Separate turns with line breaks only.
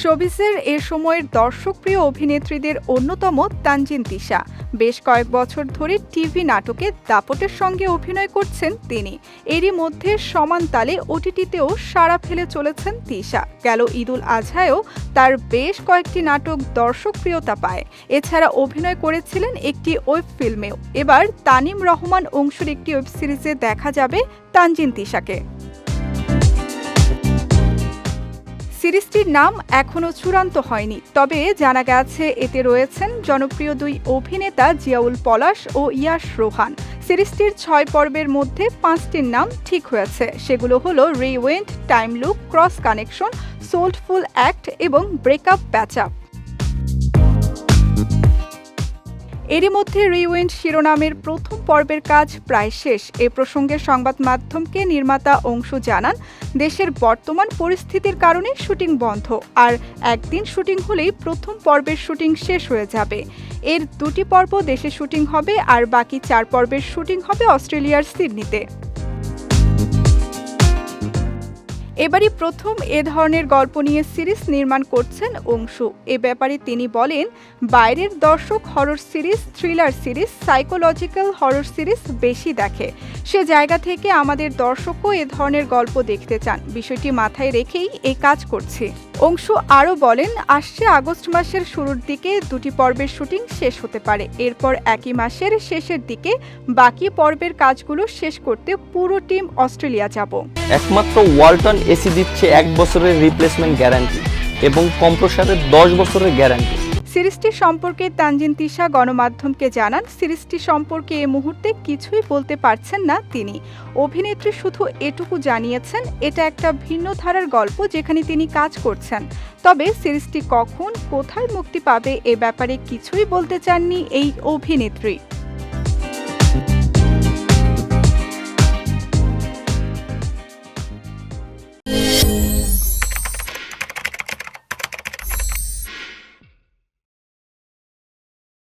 শোবিসের এ সময়ের দর্শকপ্রিয় অভিনেত্রীদের অন্যতম তানজিন তিশা। বেশ কয়েক বছর ধরে টিভি নাটকে দাপটের সঙ্গে অভিনয় করছেন তিনি। এরই মধ্যে সমান তালে ওটিটিতেও সাড়া ফেলে চলেছেন তিশা। গেল ঈদুল আজহায়ও তার বেশ কয়েকটি নাটক দর্শকপ্রিয়তা পায়। এছাড়া অভিনয় করেছিলেন একটি ওয়েব ফিল্মেও। এবার তানিম রহমান অংশুর একটি ওয়েব সিরিজে দেখা যাবে তানজিন তিশাকে। সিরিজটির নাম এখনও চূড়ান্ত হয়নি। তবে জানা গেছে, এতে রয়েছেন জনপ্রিয় দুই অভিনেতা জিয়াউল পলাশ ও ইয়াশ রোহান। সিরিজটির ছয় পর্বের মধ্যে পাঁচটির নাম ঠিক হয়েছে। সেগুলো হলো rewind time look cross connection soulful act এবং ব্রেকআপ প্যাচ আপ এরই মধ্যে রিউইন্ড শিরোনামের প্রথম পর্বের কাজ প্রায় শেষ। এ প্রসঙ্গে সংবাদ মাধ্যমকে নির্মাতা অংশু জানান, দেশের বর্তমান পরিস্থিতির কারণে শুটিং বন্ধ আর একদিন শুটিং হলেই প্রথম পর্বের শুটিং শেষ হয়ে যাবে। এর দুটি পর্ব দেশে শুটিং হবে আর বাকি চার পর্বের শুটিং হবে অস্ট্রেলিয়ার সিডনিতে। এবারই প্রথম এ ধরনের গল্প নিয়ে সিরিজ নির্মাণ করছেন অংশু। এ ব্যাপারে তিনি বলেন, বাইরের দর্শক horror series, thriller series, psychological horror series বেশি দেখে। সে জায়গা থেকে আমাদের দর্শকও এ ধরনের গল্প দেখতে চান। বিষয়টি মাথায় রেখেই এই কাজ করছি। অংশু আরও বলেন, আসছে আগস্ট মাসের শুরুর দিকে দুটি পর্বের শুটিং শেষ হতে পারে। এরপর একই মাসের শেষের দিকে বাকি পর্বের কাজগুলো শেষ করতে পুরো টিম অস্ট্রেলিয়া যাব।
একমাত্র ওয়ালটন এসি দিচ্ছে এক বছরের রিপ্লেসমেন্ট গ্যারান্টি এবং কম্প্রসারের দশ বছরের গ্যারান্টি
সিরিজটি সম্পর্কে তানজিন তিশা গণমাধ্যমকে জানান, সিরিজটি সম্পর্কে এ মুহূর্তে কিছুই বলতে পারছেন না তিনি। অভিনেত্রী শুধু এটুকু জানিয়েছেন, এটা একটা ভিন্ন ধারার গল্প যেখানে তিনি কাজ করছেন। তবে সিরিজটি কখন, কোথায় মুক্তি পাবে এ ব্যাপারে কিছুই বলতে চাননি এই অভিনেত্রী।